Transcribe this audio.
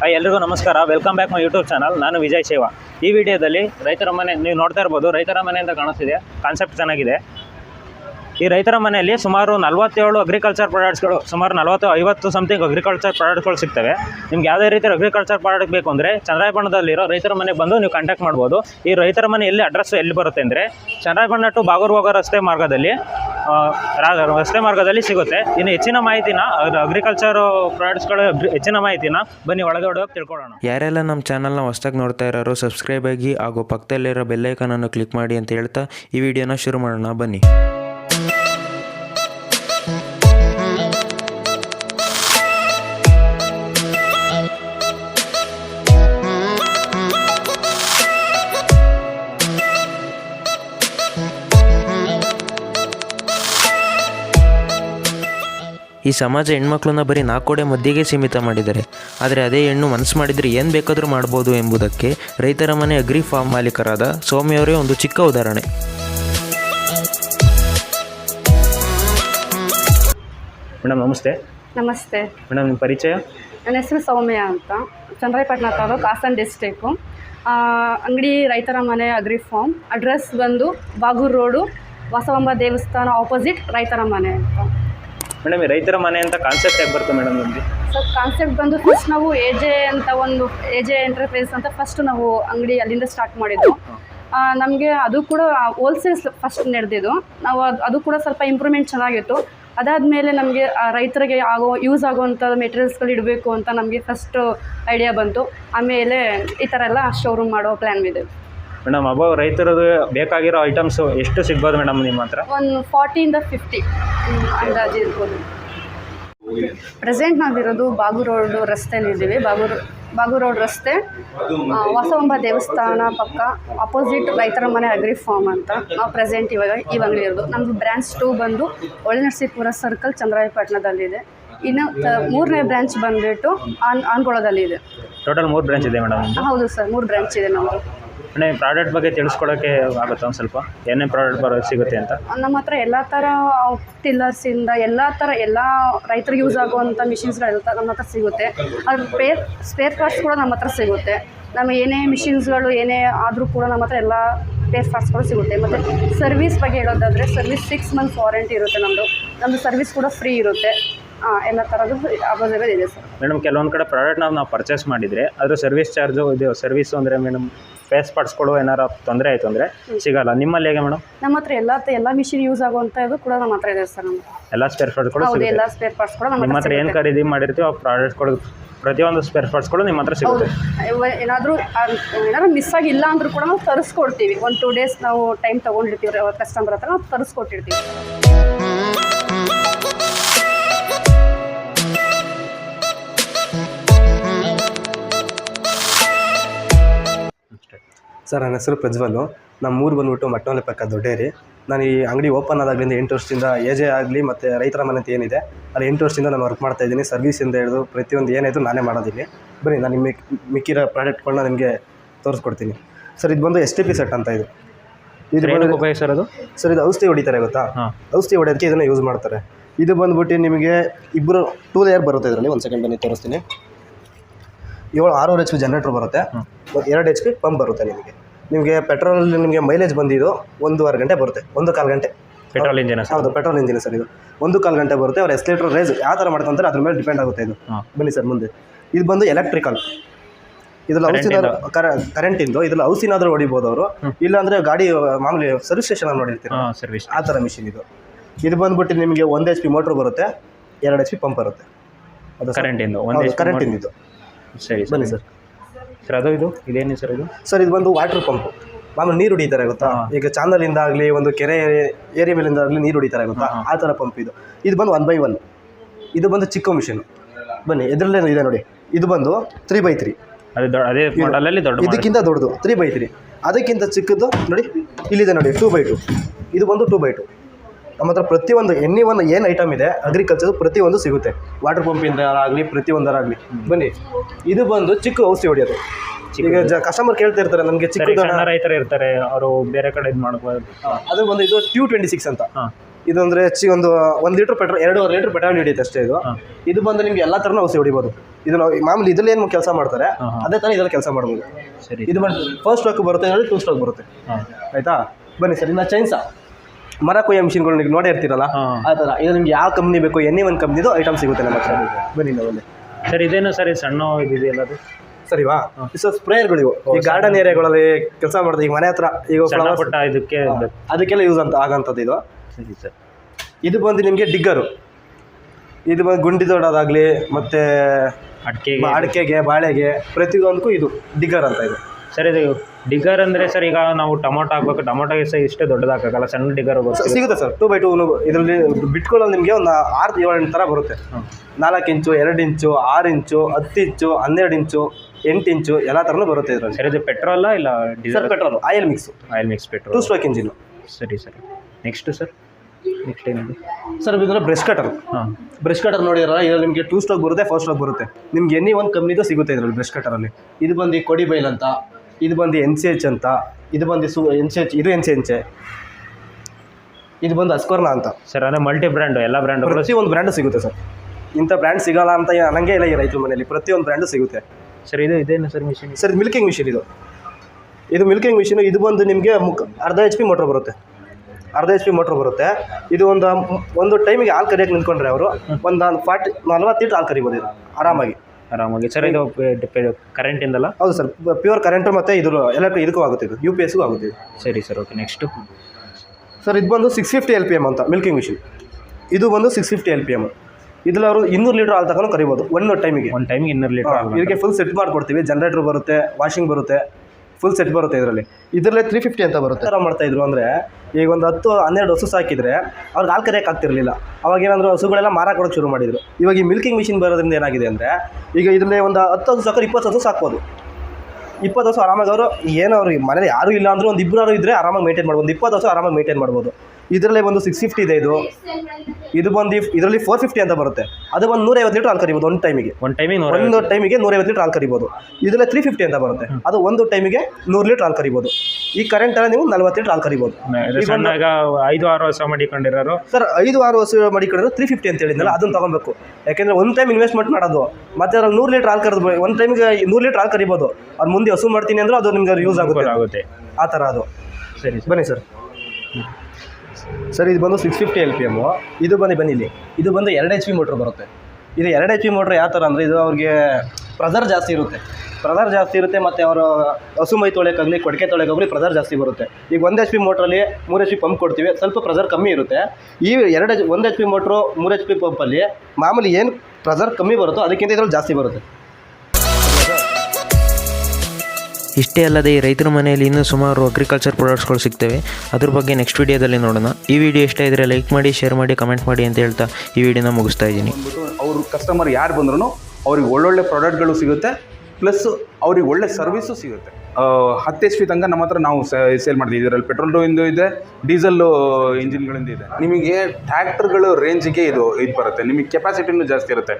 Hi, ಎಲ್ರಿಗೂ ನಮಸ್ಕಾರ. Welcome back my YouTube channel ನಾನು ವಿಜಯ್ ಶೇವ ಈ ವಿಡಿಯೋದಲ್ಲಿ ರೈತರ ಮನೆ, ನೀವು ನೋಡ್ತಾ ಇರ್ಬೋದು, ರೈತರ ಮನೆ ಅಂತ ಕಾಣಿಸ್ತಿದೆ. ಕಾನ್ಸೆಪ್ಟ್ ಚೆನ್ನಾಗಿದೆ. ಈ ರೈತರ ಮನೆಯಲ್ಲಿ ಸುಮಾರು ನಲವತ್ತೇಳು ಅಗ್ರಿಕಲ್ಚರ್ ಪ್ರಾಡಕ್ಟ್ಸ್ಗಳು ಸುಮಾರು ನಲವತ್ತು, ಐವತ್ತು ಸಮಥಿಂಗ್ ಅಗ್ರಿಕಲ್ಚರ್ ಪ್ರಾಡಕ್ಟ್ಗಳು ಸಿಗ್ತವೆ. ನಿಮ್ಗೆ ಯಾವುದೇ ರೀತಿ ಅಗ್ರಿಕಲ್ಚರ್ ಪ್ರಾಡಕ್ಟ್ ಬೇಕು ಅಂದರೆ ಚಂದ್ರಾಯಪಣದಲ್ಲಿರೋ ರೈತರ ಮನೆಗೆ ಬಂದು ನೀವು ಕಾಂಟ್ಯಾಕ್ಟ್ ಮಾಡ್ಬೋದು. ಈ ರೈತರ ಮನೆ ಎಲ್ಲಿ ಅಡ್ರೆಸ್ ಎಲ್ಲಿ ಬರುತ್ತೆ ಅಂದರೆ ಚಂದ್ರಾಯಪಟ್ಟಣ ಟು ಬಾಗೂರು ಹೋಗೋ ರಸ್ತೆ ಮಾರ್ಗದಲ್ಲಿ ರಸ್ತೆ ಮಾರ್ಗದಲ್ಲಿ ಸಿಗುತ್ತೆ. ಇನ್ನು ಹೆಚ್ಚಿನ ಮಾಹಿತಿನ ಅಗ್ರಿಕಲ್ಚರ್ ಪ್ರಾಡಕ್ಟ್ಸ್ಗಳ ಹೆಚ್ಚಿನ ಮಾಹಿತಿನ ಬನ್ನಿ ಒಳಗೆ ಹೋಗಿ ತಿಳ್ಕೊಳ್ಳೋಣ. ಯಾರೆಲ್ಲ ನಮ್ಮ ಚಾನಲ್ನ ಹೊಸ್ದಾಗಿ ನೋಡ್ತಾ ಇರೋರು ಸಬ್ಸ್ಕ್ರೈಬ್ ಆಗಿ ಹಾಗೂ ಪಕ್ಕದಲ್ಲಿರೋ ಬೆಲ್ಲೈಕನನ್ನು ಕ್ಲಿಕ್ ಮಾಡಿ ಅಂತ ಹೇಳ್ತಾ ಈ ವಿಡಿಯೋನ ಶುರು ಮಾಡೋಣ. ಬನ್ನಿ. ಈ ಸಮಾಜ ಹೆಣ್ಮಕ್ಳನ್ನ ಬರೀ ನಾಲ್ಕೋಡೆ ಮಧ್ಯೆಗೆ ಸೀಮಿತ ಮಾಡಿದ್ದಾರೆ. ಆದರೆ ಅದೇ ಹೆಣ್ಣು ಮನಸ್ಸು ಮಾಡಿದರೆ ಏನು ಬೇಕಾದರೂ ಮಾಡ್ಬೋದು ಎಂಬುದಕ್ಕೆ ರೈತರ ಮನೆ ಅಗ್ರಿ ಫಾರ್ಮ್ ಮಾಲೀಕರಾದ ಸೌಮ್ಯವರೇ ಒಂದು ಚಿಕ್ಕ ಉದಾಹರಣೆ. ಮೇಡಮ್ ನಮಸ್ತೆ. ನಮಸ್ತೆ. ಮೇಡಮ್ ನಿಮ್ಮ ಪರಿಚಯ? ನನ್ನ ಹೆಸರು ಸೌಮ್ಯ ಅಂತ. ಚಂದ್ರಾಯಪಟ್ಟಣ ತಾಲೂಕು ಹಾಸನ್ ಡಿಸ್ಟಿಕ್ಕು ಅಂಗಡಿ ರೈತರ ಮನೆ ಅಗ್ರಿ ಫಾರ್ಮ್. ಅಡ್ರೆಸ್ ಬಂದು ಬಾಗೂರು ರೋಡು ವಸವಂಬ ದೇವಸ್ಥಾನ ಆಪೋಸಿಟ್ ರೈತರ ಮನೆ ಅಂತ. ಮೇಡಮ್, ಈ ರೈತರ ಮನೆ ಅಂತ ಕಾನ್ಸೆಪ್ಟ್ ಹೇಗೆ ಬರುತ್ತೆ ಮೇಡಮ್ ನಿಮಗೆ? ಸರ್ ಕಾನ್ಸೆಪ್ಟ್ ಬಂದು ಫಸ್ಟ್ ನಾವು ಎ ಜೆ ಅಂತ ಒಂದು ಎ ಜೆ ಎಂಟರ್ಪ್ರೈಸ್ ಅಂತ ಫಸ್ಟ್ ನಾವು ಅಂಗಡಿ ಅಲ್ಲಿಂದ ಸ್ಟಾರ್ಟ್ ಮಾಡಿದ್ದು. ನಮಗೆ ಅದು ಕೂಡ ಹೋಲ್ಸೇಲ್ಸ್ ಫಸ್ಟ್ ನಡೆದಿದ್ದು. ನಾವು ಅದು ಅದು ಕೂಡ ಸ್ವಲ್ಪ ಇಂಪ್ರೂವ್ಮೆಂಟ್ ಚೆನ್ನಾಗಿತ್ತು. ಅದಾದಮೇಲೆ ನಮಗೆ ರೈತರಿಗೆ ಆಗೋ ಯೂಸ್ ಆಗುವಂಥ ಮೆಟೀರಿಯಲ್ಸ್ಗಳು ಇಡಬೇಕು ಅಂತ ನಮಗೆ ಫಸ್ಟ್ ಐಡಿಯಾ ಬಂತು. ಆಮೇಲೆ ಈ ಥರ ಎಲ್ಲ ಶೋರೂಮ್ ಮಾಡೋ ಪ್ಲ್ಯಾನ್ ಇದೆ. ಮೇಡಮ್ ಅಬೌವ್ ರೈತರದು ಬೇಕಾಗಿರೋ ಐಟಮ್ಸು ಎಷ್ಟು ಸಿಗ್ಬೋದು ಮೇಡಮ್ ನಿಮ್ಮ ಹತ್ರ? ಒಂದು ಫಾರ್ಟಿಯಿಂದ ಫಿಫ್ಟಿ ಅಂದಾಜು ಇರ್ಬೋದು. ಪ್ರೆಸೆಂಟ್ ನಾವಿರೋದು ಬಾಗು ರೋಡ್ ರಸ್ತೆಯಲ್ಲಿ ಇದ್ದೀವಿ. ಬಾಗೂರು ಬಾಗು ರೋಡ್ ರಸ್ತೆ ವಸವಂಬ ದೇವಸ್ಥಾನ ಪಕ್ಕ ಅಪೋಸಿಟ್ ರೈತರ ಮನೆ ಅಗ್ರಿ ಫಾರ್ಮ್ ಅಂತ ನಾವು ಪ್ರೆಸೆಂಟ್ ಇವಾಗ ಈ ಅಂಗಡಿ ಇರೋದು. ನಮ್ಮದು ಬ್ರ್ಯಾಂಚ್ ಟೂ ಬಂದು ಒಳನರಸೀಪುರ ಸರ್ಕಲ್ ಚಂದ್ರಾಯಪಟ್ಟಣದಲ್ಲಿದೆ. ಇನ್ನು ಮೂರನೇ ಬ್ರ್ಯಾಂಚ್ ಬಂದುಬಿಟ್ಟು ಆನ್ ಆನ್ಗೊಳದಲ್ಲಿದೆ. ಟೋಟಲ್ ಮೂರು ಬ್ರ್ಯಾಂಚ್ ಇದೆ ಮೇಡಮ್ ಹೌದು ಸರ್ ಮೂರು ಬ್ರ್ಯಾಂಚ್ ಇದೆ ನಮ್ಮದು ಮೇಡಮ್ ಪ್ರಾಡಕ್ಟ್ ಬಗ್ಗೆ ತಿಳಿಸ್ಕೊಡೋಕ್ಕೆ ಆಗುತ್ತಾ ಒಂದು ಸ್ವಲ್ಪ? ಏನೇನು ಪ್ರಾಡಕ್ಟ್ ಬರೋ ಸಿಗುತ್ತೆ ಅಂತ? ನಮ್ಮ ಹತ್ರ ಎಲ್ಲ ಥರ ಟಿಲ್ಲರ್ಸಿಂದ ಎಲ್ಲ ಥರ ಎಲ್ಲ ರೈತರಿಗೆ ಯೂಸ್ ಆಗುವಂಥ ಮಿಷಿನ್ಸ್ಗಳೆಲ್ಲ ನಮ್ಮ ಹತ್ರ ಸಿಗುತ್ತೆ. ಅದು ಸ್ಪೇರ್ ಸ್ಪೇರ್ ಪಾರ್ಟ್ಸ್ ಕೂಡ ನಮ್ಮ ಹತ್ರ ಸಿಗುತ್ತೆ. ನಮ್ಮ ಏನೇ ಮಿಷಿನ್ಸ್ಗಳು ಏನೇ ಆದರೂ ಕೂಡ ನಮ್ಮ ಹತ್ರ ಎಲ್ಲ ಸ್ಪೇರ್ ಪಾರ್ಟ್ಸ್ಗಳು ಸಿಗುತ್ತೆ. ಮತ್ತು ಸರ್ವಿಸ್ ಬಗ್ಗೆ ಹೇಳೋದಾದರೆ ಸರ್ವಿಸ್ ಸಿಕ್ಸ್ ಮಂತ್ಸ್ ವಾರಂಟಿ ಇರುತ್ತೆ ನಮ್ಮದು ನಮ್ಮದು ಸರ್ವಿಸ್ ಕೂಡ ಫ್ರೀ ಇರುತ್ತೆ. ಹಾಂ ಎಲ್ಲ ಥರದ್ದು ಅವೈಲೇಬಲ್ ಇದೆ ಸರ್. ಮೇಡಮ್ ಕೆಲವೊಂದು ಕಡೆ ಪ್ರಾಡಕ್ಟ್ ನಾವು ನಾವು ಪರ್ಚೇಸ್ ಮಾಡಿದರೆ ಅದರ ಸರ್ವಿಸ್ ಚಾರ್ಜು ಇದು ಸರ್ವಿಸು ಅಂದರೆ ಮೇಡಮ್ ಫೇಸ್ ಪಾರ್ಟ್ಸ್ಗಳು ಏನಾರ ತೊಂದರೆ ಆಯಿತು ಅಂದರೆ ಸಿಗಲ್ಲ. ನಿಮ್ಮಲ್ಲಿ ಹೇಗೆ ಮೇಡಮ್? ನಮ್ಮ ಹತ್ರ ಎಲ್ಲ ಎಲ್ಲ ಮಿಷಿನ್ ಯೂಸ್ ಆಗುವಂಥದ್ದು ಕೂಡ ನಮ್ಮ ಹತ್ರ ಇದೆ ಸರ್ ನಮ್ಮ ಎಲ್ಲ ಸ್ಪೇರ್ ಪಾರ್ಟ್ಸ್ಗಳು ಕೂಡ ಸಿಗುತ್ತೆ. ಎಲ್ಲ ಸ್ಪೇರ್ ಪಾರ್ಟ್ಸ್ ಕೂಡ ನಮ್ಮ ನಿಮ್ಮ ಹತ್ರ ಹತ್ರ ಏನು. ಖರೀದಿ ಮಾಡಿರ್ತೀವಿ ಆ ಪ್ರಾಡಕ್ಟ್ಸ್ಗಳು ಪ್ರತಿಯೊಂದು ಸ್ಪೇರ್ ಪಾರ್ಟ್ಸ್ಗಳು ನಿಮ್ಮ ಹತ್ರ ಸಿಗುತ್ತೆ. ಏನಾದರೂ ಏನಾದರೂ ಮಿಸ್ ಆಗಿಲ್ಲ ಅಂದ್ರೂ ಕೂಡ ನಾವು ತರಿಸ್ಕೊಡ್ತೀವಿ. ಒಂದು ಟೂ ಡೇಸ್ ನಾವು ಟೈಮ್ ತೊಗೊಂಡಿರ್ತೀವಿ ಕಸ್ಟಮರ್ ಹತ್ರ ನಾವು ತರಿಸ್ಕೊಟ್ಟಿರ್ತೀವಿ. ಸರ್ ನನ್ನ ಹೆಸರು ಪ್ರಜ್ವಲ್ಲು ನಮ್ಮೂರು ಬಂದ್ಬಿಟ್ಟು ಮಟ್ಟಮಲೆ ಪಕ್ಕ ದೊಡ್ಡೇರಿ. ನಾನು ಈ ಅಂಗಡಿ ಓಪನ್ ಆದಾಗಲಿಂದ ಎಂಟು ವರ್ಷದಿಂದ ಏಜೆ ಆಗಲಿ ಮತ್ತು ರೈತರ ಮನೆ ಅಂತ ಏನಿದೆ ಅಲ್ಲಿ ಎಂಟು ವರ್ಷದಿಂದ ನಾನು ವರ್ಕ್ ಮಾಡ್ತಾ ಇದ್ದೀನಿ. ಸರ್ವಿಸಿಂದ ಹಿಡಿದು ಪ್ರತಿಯೊಂದು ಏನಾಯಿತು ನಾನೇ ಮಾಡೋದಿಲ್ಲ. ಬನ್ನಿ ನಾನು ನಿಮಗೆ ಮಿಕ್ಕಿರೋ ಪ್ರಾಡಕ್ಟ್ಗಳನ್ನ ನಿಮಗೆ ತೋರಿಸ್ಕೊಡ್ತೀನಿ. ಸರ್ ಇದು ಬಂದು ಎಸ್ ಟಿ ಪಿ ಸೆಟ್ ಅಂತ ಇದು. ಇದು ಉಪಯೋಗ ಸರ್ ಅದು? ಸರ್ ಇದು ಔಷಧಿ ಹೊಡಿತಾರೆ ಗೊತ್ತಾ? ಔಷಧಿ ಹೊಡೆಯೋದಕ್ಕೆ ಇದನ್ನು ಯೂಸ್ ಮಾಡ್ತಾರೆ. ಇದು ಬಂದುಬಿಟ್ಟು ನಿಮಗೆ ಇಬ್ಬರು ಟೂ ಲೇಯರ್ ಬರುತ್ತೆ ಇದರಲ್ಲಿ. ಒಂದು ಸೆಕೆಂಡ್ ಬನ್ನಿ ತೋರಿಸ್ತೀನಿ. ಏಳು ಆರೂವರೆ ಎಚ್ ಪಿ ಜನ್ರೇಟ್ರ್ ಬರುತ್ತೆ. ಎರಡು ಎಚ್ ಪಿ ಪಂಪ್ ಬರುತ್ತೆ ನಿಮಗೆ. ನಿಮಗೆ ಪೆಟ್ರೋಲ್ ನಿಮಗೆ ಮೈಲೇಜ್ ಬಂದಿದ್ದು ಒಂದೂವರೆ ಗಂಟೆ ಬರುತ್ತೆ. ಒಂದು ಕಾಲು ಗಂಟೆ. Petrol engine sir? ಹೌದು ಪೆಟ್ರೋಲ್ ಇಂಜಿನ್ ಸರ್ ಇದು. ಒಂದು ಕಾಲು ಗಂಟೆ ಬರುತ್ತೆ. ಅವ್ರ ಎಸ್ಲೇಟರ್ ರೇಸ್ ಯಾವ ಥರ ಮಾಡ್ಕೊಂತಾರೆ ಅದ್ರ ಮೇಲೆ ಡಿಪೆಂಡ್ ಆಗುತ್ತೆ ಇದು. ಬನ್ನಿ ಸರ್ ಮುಂದೆ. ಇದು ಬಂದು ಎಲೆಕ್ಟ್ರಿಕಲ್ ಇದ್ರಲ್ಲಿ ಔಷಧ ಕರೆಂಟ್ ಇಂದು. ಇದ್ರಲ್ಲಿ ಔಷಧಿನಾದ್ರೂ ಹೊಡಿಬೋದು ಅವರು. ಇಲ್ಲಾಂದರೆ ಗಾಡಿ ಮಾಮೂಲಿ ಸರ್ವಿಸ್ ಸ್ಟೇಷನ್ ನೋಡಿರ್ತೀರ? ನೋಡಿರ್ತೀವಿ ಸರ್ವಿಸ್ ಆ ಥರ ಮಿಷಿನ್ ಇದು. ಇದು ಬಂದ್ಬಿಟ್ಟು ನಿಮಗೆ ಒಂದು ಎಚ್ ಪಿ ಮೋಟ್ರ್ ಬರುತ್ತೆ. ಎರಡು ಎಚ್ ಪಿ ಪಂಪ್ ಬರುತ್ತೆ. ಅದು ಕರೆಂಟ್ ಇಂದು. ಕರೆಂಟ್ ಇದು ಸರಿ ಬನ್ನಿ ಸರ್. ಸರ್ ಅದು ಇದು? ಇದೇನು ಸರ್ ಇದು? ಸರ್ ಇದು ಬಂದು ವಾಟರ್ ಪಂಪ್ ಮಾಮೂಲಿ ನೀರು ಹೊಡಿತಾರೆ ಗೊತ್ತಾ? ಈಗ ಚಾನಲಿಂದ ಆಗಲಿ ಒಂದು ಕೆರೆ ಏರಿಯಾ ಮೇಲಿಂದ ಆಗಲಿ ನೀರು ಹೊಡಿತಾರೆ ಗೊತ್ತಾ? ಆ ಥರ ಪಂಪ್ ಇದು. ಇದು ಬಂದು ಒನ್ ಬೈ ಒನ್ ಇದು ಬಂದು ಚಿಕ್ಕ ಮಿಷಿನ್ ಬನ್ನಿ ಇದರಲ್ಲೇ ಇದೆ ನೋಡಿ. ಇದು ಬಂದು ತ್ರೀ ಬೈ ತ್ರೀ ಅದು ದೊಡ್ಡ ಇದಕ್ಕಿಂತ ದೊಡ್ಡದು ತ್ರೀ ಬೈ ತ್ರೀ ಅದಕ್ಕಿಂತ ಚಿಕ್ಕದು ನೋಡಿ ಇಲ್ಲಿದೆ ನೋಡಿ ಟೂ ಬೈ ಟು ಇದು ಬಂದು ಟೂ ಬೈ ಟು ನಮ್ಮ ಹತ್ರ ಪ್ರತಿಯೊಂದು ಎನಿ ಒಂದು ಏನು ಐಟಮ್ ಇದೆ ಅಗ್ರಿಕಲ್ಚರ್ ಪ್ರತಿಯೊಂದು ಸಿಗುತ್ತೆ. ವಾಟರ್ ಪಂಪಿಂದ ಆಗಲಿ ಪ್ರತಿಯೊಂದರಾಗಲಿ. ಬನ್ನಿ. ಇದು ಬಂದು ಚಿಕ್ಕ ಔಷಧಿ ಹೊಡೆಯೋದು. ಈಗ ಜ ಕಸ್ಟಮರ್ ಕೇಳ್ತಾ ಇರ್ತಾರೆ ನಮಗೆ ಚಿಕ್ಕ ರೈತರ ಇರ್ತಾರೆ ಅವರು ಬೇರೆ ಕಡೆ ಇದು ಮಾಡ್ಬೋದು. ಅದು ಬಂದು ಇದು ಟ್ಯೂ ಟ್ವೆಂಟಿ ಸಿಕ್ಸ್ ಅಂತ. ಇದು ಅಂದರೆ ಹೆಚ್ಚಿಗೆ ಒಂದು ಒಂದು ಲೀಟ್ರ್ ಪೆಟ್ರೋಲ್ ಎರಡೂವರೆ ಲೀಟ್ರ್ ಪೆಟ್ರೋಲ್ ಹಿಡಿಯುತ್ತೆ ಅಷ್ಟೇ ಇದು. ಇದು ಬಂದು ನಿಮ್ಗೆ ಎಲ್ಲ ಥರನೂ ಔಷಧಿ ಹೊಡಿಬೋದು. ಇದು ನಾವು ಮಾಮೂಲಿ ಇದ್ರಲ್ಲಿ ಏನು ಕೆಲಸ ಮಾಡ್ತಾರೆ. ಅದೇ ಥರ ಇದ್ರಲ್ಲಿ ಕೆಲಸ ಮಾಡ್ಬೋದು. ಸರಿ. ಇದು ಬಂದು ಫಸ್ಟ್ ಸ್ಟಾಕ್ ಬರುತ್ತೆ ಟೂ ಸ್ಟಾಕ್ ಬರುತ್ತೆ. ಆಯ್ತಾ ಆಯಿತಾ? ಬನ್ನಿ ಸರ್ ಇನ್ನು ಚೈನ್ಸ ಮರ ಕೊಯ್ಯೋ ಮಿಷಿನ್ಗಳು ನೀವು ನೋಡೇ ಇರ್ತೀರಲ್ಲ. ಆ ಥರ. ಇದು ನಿಮ್ಗೆ ಯಾವ ಕಂಪ್ನಿ ಬೇಕು ಎನಿ ಒಂದು ಕಂಪ್ನಿದು ಐಟಮ್ ಸಿಗುತ್ತೆ ನಮ್ಮ ಹತ್ರ. ಬನ್ನಿ ನಾವಲ್ಲಿ ಸರ್ ಇದೇನು ಸರ್ ಇದು ಸಣ್ಣ ಇದೆಯಲ್ಲ ಅದು? ಸರಿವಾ ಸೊ ಸ್ಪ್ರೇಯರ್ಗಳು ಇವು. ಈ ಗಾರ್ಡನ್ ಏರಿಯಾಗಳಲ್ಲಿ ಕೆಲಸ ಮಾಡೋದು ಈಗ ಮನೆ ಹತ್ರ ಈಗ ಸಣ್ಣ flowers- ಪುಟ್ಟ ಇದಕ್ಕೆ ಅದಕ್ಕೆಲ್ಲ ಯೂಸ್ ಅಂತ ಆಗಂಥದ್ದು ಇದು. ಸರಿ ಸರ್. ಇದು ಬಂದು ನಿಮಗೆ ಡಿಗ್ಗರು ಇದು ಬಂದು ಗುಂಡಿ ದೊಡ್ಡದಾಗಲಿ ಮತ್ತು ಅಡಿಕೆಗೆ. ಅಡಿಕೆಗೆ ಬಾಳೆಗೆ ಪ್ರತಿಯೊಂದಕ್ಕೂ ಇದು ಡಿಗ್ಗರ್ ಅಂತ ಇದು. ಸರ್ ಇದು ಡಿಗರ್ ಅಂದರೆ ಸರ್ ಈಗ ನಾವು ಟೊಮೊಟೊ ಹಾಕ್ಬೇಕು. ಟೊಮೊಟೊ ಸಹ ಇಷ್ಟೇ ದೊಡ್ಡದಾಗಲ್ಲ ಸಣ್ಣ ಡಿಗರ್ ಬರ್ತೀವಿ ಸಿಗುತ್ತೆ ಸರ್. ಟೂ ಬೈ ಟೂ ಇದರಲ್ಲಿ ಬಿಟ್ಕೊಳ್ಳೋದು ನಿಮಗೆ ಒಂದು ಆರು ಏಳು ಎಂಟು ಥರ ಬರುತ್ತೆ. ನಾಲ್ಕು ಇಂಚು ಎರಡು ಇಂಚು ಆರು ಇಂಚು ಹತ್ತು ಇಂಚು ಹನ್ನೆರಡು ಇಂಚು ಎಂಟು ಇಂಚು ಎಲ್ಲ ಥರನೂ ಬರುತ್ತೆ ಇದರಲ್ಲಿ. ಸರ್ ಇದು ಪೆಟ್ರೋಲ ಇಲ್ಲ sir diesel petrol. Oil mix oil mix two petrol stroke engine ಸರಿ ಸರ್. Next sir. ನೆಕ್ಸ್ಟ್ ಏನಿದೆ? ಸರ್ ಇದರ ಬ್ರಷ್ ಕಟರ್. ಹಾಂ. ಬ್ರಷ್ ಕಟರ್ ನೋಡಿರಲ್ಲ ಇದರಲ್ಲಿ ನಿಮಗೆ ಟೂ ಸ್ಟ್ರೋಕ್ ಬರುತ್ತೆ ಫೋರ್ ಸ್ಟ್ರೋಕ್ ಬರುತ್ತೆ. ನಿಮ್ಗೆ ಎನಿ ಒಂದು ಕಂಪ್ನಿದು ಸಿಗುತ್ತೆ ಇದರಲ್ಲಿ ಬ್ರಷ್ ಕಟರಲ್ಲಿ. ಇದು ಬಂದು ಕೊಡಿ ಬೈಲ್ ಅಂತ. ಇದು ಬಂದು ಎನ್ ಸಿ ಎಚ್ ಅಂತ ಇದು ಬಂದು ಸು ಎನ್ ಸಿ ಎಚ್ ಇದು ಎನ್ ಸಿ ಎನ್ ಎಚ್ ಇದು ಬಂದು ಅಸ್ಕೋರ್ನ ಅಂತ. ಸರ್ ಅಂದರೆ ಮಲ್ಟಿ ಬ್ರ್ಯಾಂಡು ಎಲ್ಲ ಬ್ರ್ಯಾಂಡು ಒಂದು ಬ್ರ್ಯಾಂಡು ಸಿಗುತ್ತೆ ಸರ್. ಇಂಥ ಬ್ರ್ಯಾಂಡ್ ಸಿಗೋಲ್ಲ ಅಂತ ನನಗೆ ಇಲ್ಲ ಈ ರೈತರ ಮನೆಯಲ್ಲಿ. ಪ್ರತಿಯೊಂದು ಬ್ರ್ಯಾಂಡು ಸಿಗುತ್ತೆ. ಸರ್ ಇದು ಇದೇನು ಸರ್ ಮಿಷಿನ್ ಸರ್ ಇದು ಮಿಲ್ಕಿಂಗ್ ಮಿಷಿನ್ ಇದು. ಇದು ಮಿಲ್ಕಿಂಗ್ ಮಿಷಿನ್ ಇದು ಬಂದು ನಿಮಗೆ ಮುಕ್ ಅರ್ಧ ಎಚ್ ಪಿ ಮೋಟ್ರ್ ಬರುತ್ತೆ. ಅರ್ಧ ಎಚ್ ಪಿ ಮೋಟ್ರ್ ಬರುತ್ತೆ. ಇದು ಒಂದು ಒಂದು ಟೈಮಿಗೆ ಹಾಲು ಕರಿಯೋಕೆ ನಿಂತ್ಕೊಂಡ್ರೆ ಅವರು ಒಂದು ಫಾರ್ಟಿ ನಲ್ವತ್ತು ಲೀಟ್ರ್ ಹಾಲು ಕರಿಬೋದು ಇದು ಆರಾಮಾಗಿ. ಆರಾಮಾಗಿ. ಸರ್ ಇದು ಕರೆಂಟಿಂದಲ್ಲ ಹೌದು ಸರ್ ಪ್ಯೂರ್ ಕರೆಂಟು ಮತ್ತು ಇದು ಎಲೆಕ್ಟ್ರಿಕ್ ಇದಕ್ಕೂ ಆಗುತ್ತೆ ಇದು ಯು ಪಿ ಎಸ್ಗೂ ಆಗುತ್ತೆ. ಇದು ಸರಿ ಸರ್ ಓಕೆ ನೆಕ್ಸ್ಟು ಸರ್ ಇದು ಬಂದು six fifty L P M ಅಂತ ಮಿಲ್ಕಿಂಗ್ ಮಿಷಿನ್ ಇದು ಬಂದು six fifty L P M ಇದ್ರಲ್ಲಿ ಅವರು ಇನ್ನೂರು ಲೀಟ್ರ್ ಹಾಲು ತಗೊಂಡು ಕರಿಬೋದು ಒಂದು ಟೈಮಿಗೆ ಒಂದು ಟೈಮಿಗೆ ಇನ್ನೂರು ಲೀಟರ್ ಇದಕ್ಕೆ ಫುಲ್ ಸೆಟ್ ಮಾಡಿಕೊಡ್ತೀವಿ ಜನ್ರೇಟ್ರ್ ಬರುತ್ತೆ ವಾಷಿಂಗ್ ಬರುತ್ತೆ. ಫುಲ್ ಸೆಟ್ ಬರುತ್ತೆ ಇದರಲ್ಲಿ. ಇದರಲ್ಲೇ ತ್ರೀ ಫಿಫ್ಟಿ ಅಂತ ಬರುತ್ತೆ. ಥರ ಮಾಡ್ತಾ ಇದ್ರು ಅಂದರೆ ಈಗ ಒಂದು ಹತ್ತು ಹನ್ನೆರಡು ಹಸು ಸಾಕಿದ್ರೆ ಅವ್ರಿಗೆ ಹಾಲು ಕರೆಯಕ್ಕೆ ಆಗ್ತಿರಲಿಲ್ಲ. ಅವಾಗ ಏನಂದ್ರೆ ಹಸುಗಳೆಲ್ಲ ಮಾರಾ ಕೊಡೋಕೆ ಶುರು ಮಾಡಿದ್ರು. ಇವಾಗ ಈ ಮಿಲ್ಕಿಂಗ್ ಮಿಷಿನ್ ಬರೋದ್ರಿಂದ ಏನಾಗಿದೆ ಅಂದರೆ ಈಗ ಇದರಲ್ಲಿ ಒಂದು ಹತ್ತು ಹಸು ಸಾಕೋರು ಇಪ್ಪತ್ತು ಹಸು ಸಾಕ್ಬೋದು. ಇಪ್ಪತ್ತು ಹಸು ಆರಾಮಾಗಿ ಅವರು ಏನೋ ಅವ್ರಿಗೆ ಮನೇಲಿ ಯಾರೂ ಇಲ್ಲ ಅಂದರೂ ಒಂದು ಇಬ್ಬರು ಇದ್ದರೆ ಆರಾಮಾಗಿ ಮೇಂಟೈನ್ ಮಾಡ್ಬೋದು. ಒಂದು ಇಪ್ಪತ್ತು ಹಸು ಆರಾಮಾಗಿ ಮೇಂಟೈನ್ ಮಾಡ್ಬೋದು. ಇದರಲ್ಲೇ ಒಂದು ಸಿಕ್ಸ್ ಫಿಫ್ಟಿ ಇದೆ ಇದು. ಇದು ಬಂದು ಇದರಲ್ಲಿ ಫೋರ್ ಫಿಫ್ಟಿ ಅಂತ ಬರುತ್ತೆ. ಅದು ಒಂದು ನೂರೈವತ್ತು ಲೀಟರ್ ಹಾಲು ಕರಿಬೋದು ಒಂದು ಟೈಮಿಗೆ ಒಂದು ಟೈಮಿಗೆ ನೂರ ಒಂದು ಟೈಮಿಗೆ ನೂರೈವತ್ತು ಲೀಟರ್ ಹಾಲು ಕರಿಬೋದು. ಇದರಲ್ಲಿ ತ್ರೀ ಫಿಫ್ಟಿ ಅಂತ ಬರುತ್ತೆ. ಅದು ಒಂದು ಟೈಮಿಗೆ ನೂರು ಲೀಟರ್ ಹಾಲು ಕರಿಬೋದು. ಈ ಕರೆಂಟಲ್ಲಿ ನೀವು ನಲ್ವತ್ತು ಲೀಟರ್ ಹಾಲು ಕರಿಬೋದು. ಈಗ ಐದು ಆರು ವರ್ಷ ಮಾಡಿಕೊಂಡಿರೋರು. ಸರ್ ಐದು ಆರು ವರ್ಷ ಮಾಡಿಕೊಂಡಿರೋ ತ್ರೀ ಫಿಫ್ಟಿ ಅಂತ ಹೇಳಿದ್ನಲ್ಲ ಅದನ್ನು ತಗೊಬೇಕು. ಯಾಕೆಂದರೆ ಒಂದು ಟೈಮ್ ಇನ್ವೆಸ್ಟ್ಮೆಂಟ್ ಮಾಡೋದು. ಮತ್ತೆ ಅದ್ರಲ್ಲಿ ನೂರು ಲೀಟರ್ ಹಾಲು ಕರೆದು ಒಂದು ಟೈಮಿಗೆ ನೂರು ಲೀಟರ್ ಹಾಲು ಕರಿಬೋದು. ಅದು ಮುಂದೆ ಹಸು ಮಾಡ್ತೀನಿ ಅಂದ್ರೆ ಅದು ನಿಮ್ಗೆ ಯೂಸ್ ಆಗುತ್ತೆ. ಆಗುತ್ತೆ. ಆ ಥರ ಅದು. ಸರಿ ಸರ್. ಬನ್ನಿ ಸರ್. ಸರ್, ಇದು ಬಂದು six fifty L P M ಇದು ಬನ್ನಿ ಬನ್ನಿಲಿ ಇದು ಬಂದು ಎರಡು ಎಚ್ ಪಿ ಮೋಟ್ರ್ ಬರುತ್ತೆ. ಇದು ಎರಡು ಎಚ್ ಪಿ ಮೋಟ್ರ್ ಯಾವ ಥರ ಅಂದರೆ, ಇದು ಅವ್ರಿಗೆ ಪ್ರೆಸರ್ ಜಾಸ್ತಿ ಇರುತ್ತೆ. ಪ್ರೆಸರ್ ಜಾಸ್ತಿ ಇರುತ್ತೆ ಮತ್ತು ಅವರು ಹಸು ಮೈ ತೊಳೆಯೋಕ್ಕಾಗಲಿ ಕೊಡಕೆ ತೊಳೆಯೋಕ್ಕಾಗಲಿ ಪ್ರೆಸರ್ ಜಾಸ್ತಿ ಬರುತ್ತೆ. ಈಗ ಒಂದು ಎಚ್ ಪಿ ಮೋಟ್ರಲ್ಲಿ ಮೂರು ಎಚ್ ಪಿ ಪಂಪ್ ಕೊಡ್ತೀವಿ, ಸ್ವಲ್ಪ ಪ್ರೆಸರ್ ಕಮ್ಮಿ ಇರುತ್ತೆ. ಈ ಎರಡು ಒಂದು ಎಚ್ ಪಿ ಮೋಟ್ರು ಮೂರು ಎಚ್ ಪಿ ಪಂಪಲ್ಲಿ ಮಾಮೂಲಿ ಏನು ಪ್ರೆಸರ್ ಕಮ್ಮಿ ಬರುತ್ತೋ ಅದಕ್ಕಿಂತ ಇದ್ರಲ್ಲಿ ಜಾಸ್ತಿ ಬರುತ್ತೆ. ಇಷ್ಟೇ ಅಲ್ಲದೆ ಈ ರೈತರ ಮನೆಯಲ್ಲಿ ಇನ್ನೂ ಸುಮಾರು ಅಗ್ರಿಕಲ್ಚರ್ ಪ್ರಾಡಕ್ಟ್ಸ್ಗಳು ಸಿಗ್ತವೆ. ಅದ್ರ ಬಗ್ಗೆ ನೆಕ್ಸ್ಟ್ ವಿಡಿಯೋದಲ್ಲಿ ನೋಡೋಣ. ಈ ವಿಡಿಯೋ ಇಷ್ಟ ಇದ್ದರೆ ಲೈಕ್ ಮಾಡಿ ಶೇರ್ ಮಾಡಿ ಕಮೆಂಟ್ ಮಾಡಿ ಅಂತ ಹೇಳ್ತಾ ಈ ವಿಡಿಯೋನ ಮುಗಿಸ್ತಾ ಇದ್ದೀನಿ. ಅವರು ಕಸ್ಟಮರ್ ಯಾರು ಬಂದ್ರೂ ಅವ್ರಿಗೆ ಒಳ್ಳೊಳ್ಳೆ ಪ್ರಾಡಕ್ಟ್ಗಳು ಸಿಗುತ್ತೆ ಪ್ಲಸ್ ಅವ್ರಿಗೆ ಒಳ್ಳೆ ಸರ್ವಿಸು ಸಿಗುತ್ತೆ. ಹತ್ತೆ ಎಚ್ ತನಕ ನಮ್ಮ ಹತ್ರ ನಾವು ಸೇಲ್ ಮಾಡ್ತೀವಿ. ಇದರಲ್ಲಿ ಪೆಟ್ರೋಲ್ ಇಂದು ಇದೆ ಡೀಸೆಲ್ ಇಂಜಿನ್ಗಳಿಂದ ಇದೆ. ನಿಮಗೆ ಟ್ರ್ಯಾಕ್ಟರ್ಗಳು ರೇಂಜಿಗೆ ಇದು ಇದು ಬರುತ್ತೆ. ನಿಮಗೆ ಕೆಪಾಸಿಟಿನೂ ಜಾಸ್ತಿ ಇರುತ್ತೆ.